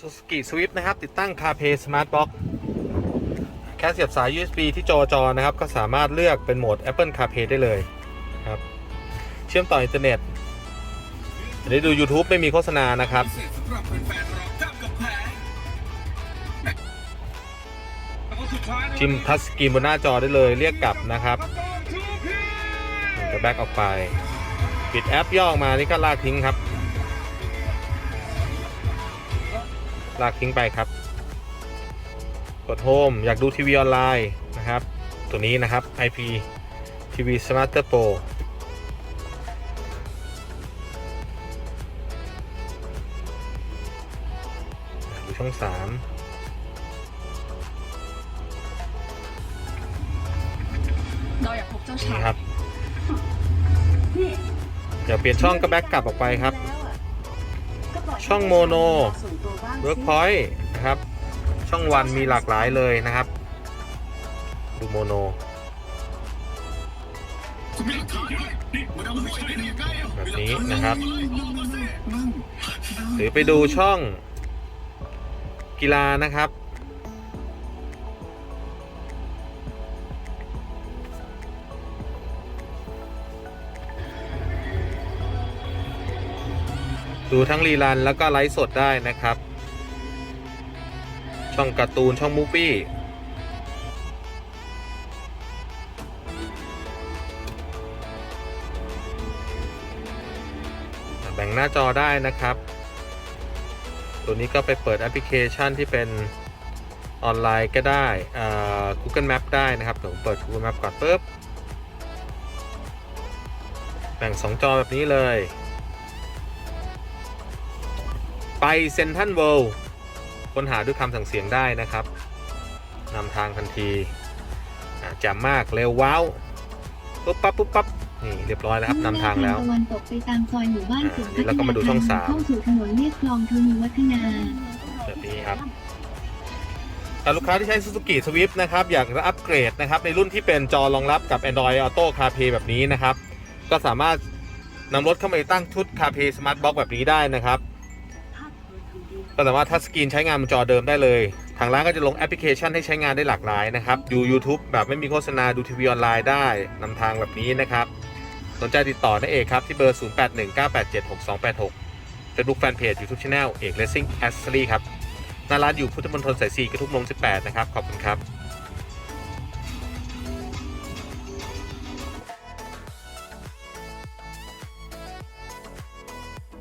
Suzuki Swift นะครับ ติดตั้ง CarPlay Smart Box แค่เสียบสาย USB ที่จอจอนะครับ ก็สามารถเลือกเป็นโหมด Apple CarPlay ได้เลยครับ เชื่อมต่ออินเทอร์เน็ตอันนี้ดู YouTube ไม่มีโฆษณานะครับพิมกับแพงแล้วก็สุดท้ายนะจิ้มทัชสกรีนบนหน้าจอได้เลยเรียกกลับนะครับจะแบ็กออกไป ปิดแอปย่อออกมานี่ก็ลากทิ้งครับ ลากทิ้งไปครับ กดโฮมอยากดูทีวีออนไลน์นะครับ ตัวนี้นะครับ IP TV Smarter Pro ดูช่อง 3เราอยากพบเจ้านี่ชายครับ อยากเปลี่ยนช่องก็แบ็กกลับออกไปครับ ช่องโมโนเบิร์กพอยต์นะครับ ช่องวันมีหลากหลายเลยนะครับ ดูโมโนแบบนี้นะครับหรือไปดูช่องกีฬานะครับ ดูทั้งรีลันแล้วก็ไลฟ์สดได้นะครับ ช่องการ์ตูนช่องมูฟี่แบ่งหน้าจอได้นะครับ ตัวนี้ก็ไปเปิดแอปพลิเคชันที่เป็นออนไลน์ก็ได้ Google Map ได้นะครับเดี๋ยวผมเปิด Google Map ก่อนปุ๊บ แบ่ง 2 จอแบบนี้เลย ไปเซนทันเวิลด์ค้นหาด้วยคำสั่งเสียงได้นะครับนำทางทันทีอ่าแจ่มมากเร็วว้าวปุ๊บปั๊บปุ๊บปั๊บนี่เรียบร้อยแล้วครับนำทางแล้วตะวันตกไปตามซอยหมู่บ้านอ่าสุขนี่เราก็มาดูช่องสามเข้าสู่ถนนเรียบคลองทวีวัฒนาแบบนี้ครับแต่ลูกค้าที่ใช้ Suzuki Swift นะครับอยากจะอัปเกรดนะครับในรุ่นที่เป็นจอรองรับกับ Android Auto CarPlay แบบนี้นะครับ ก็สามารถนำรถเข้ามาติดตั้งชุด CarPlay Smart Box แบบนี้ได้นะครับ ก็สามารถทัชสกรีนใช้งานบนจอเดิมได้เลย ทางร้านก็จะลงแอปพลิเคชันให้ใช้งานได้หลากหลายนะครับดู YouTube แบบไม่มีโฆษณาดูทีวีออนไลน์ได้นำทางแบบนี้นะครับสนใจติดต่อได้เอกครับ ที่เบอร์ 0819876286 Facebook Fanpage YouTube Channel เอก Racing a s s e r y ครับหน้าร้านอยู่พุทธมณฑลสาย4กระทุ่มลง18 นะครับ ขอบคุณครับ